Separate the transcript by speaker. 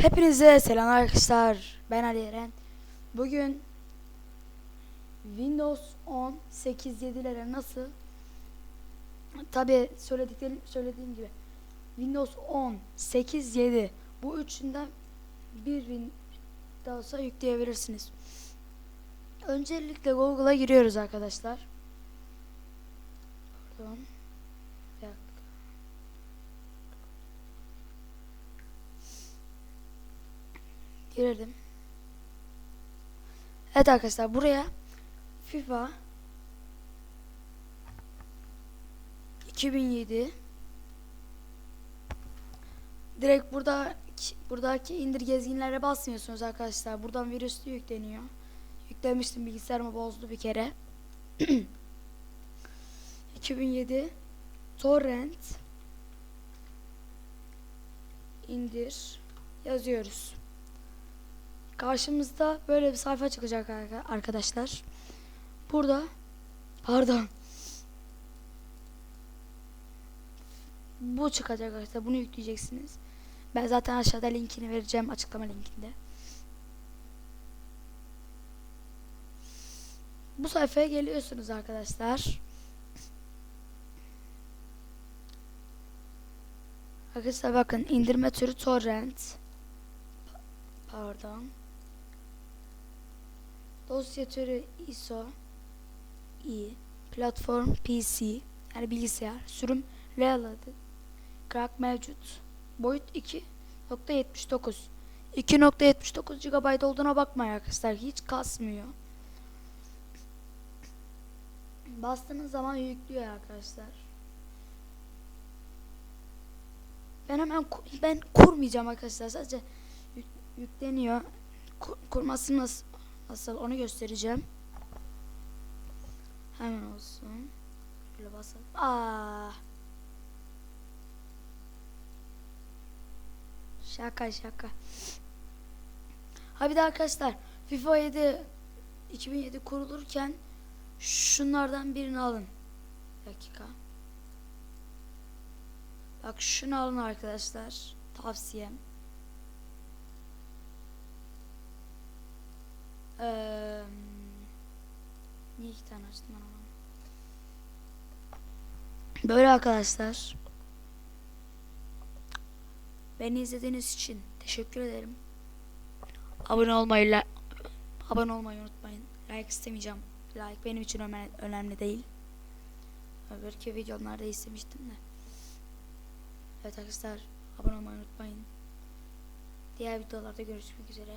Speaker 1: Hepinize selam arkadaşlar. Ben Ali Eren. Bugün Windows 10 8.7'lere nasıl Tabi söylediklerim söylediğim gibi Windows 10 8.7 bu üçünden bir Windows'a yükleyebilirsiniz. Öncelikle Google'a giriyoruz arkadaşlar. Pardon. Bir dakika. Girelim. Evet arkadaşlar buraya FIFA 2007 Direkt burada buradaki indir gezginlere basmıyorsunuz arkadaşlar. Buradan virüslü yükleniyor. Yüklemiştim bilgisayarımı bozdu bir kere. 2007 torrent indir yazıyoruz. Karşımızda böyle bir sayfa çıkacak arka- arkadaşlar. Burada pardon. Bu çıkacak arkadaşlar. Bunu yükleyeceksiniz. Ben zaten aşağıda linkini vereceğim açıklama linkinde. Bu sayfaya geliyorsunuz arkadaşlar. Arkadaşlar bakın indirme türü torrent. Pardon. Dosya türü ISO i platform PC yani bilgisayar sürüm real adı crack mevcut. Boyut 2.79 2.79 GB olduğuna bakmayın arkadaşlar hiç kasmıyor. Bastığınız zaman yüklüyor arkadaşlar. Ben hemen ben kurmayacağım arkadaşlar sadece yük- yükleniyor. Ku- kurması nasıl Nasıl onu göstereceğim. Hemen olsun. Şöyle basalım. Aa. Şaka şaka. Ha bir de arkadaşlar FIFA 7 2007 kurulurken şunlardan birini alın. Bir dakika. Bak şunu alın arkadaşlar. Tavsiyem. Eee niye iki tane açtım ben? Böyle arkadaşlar. Beni izlediğiniz için teşekkür ederim. Abone olmayı la- abone olmayı unutmayın. Like istemeyeceğim. Like benim için öne- önemli değil. Öbürki videolarda istemiştim de. Evet arkadaşlar abone olmayı unutmayın. Diğer videolarda görüşmek üzere.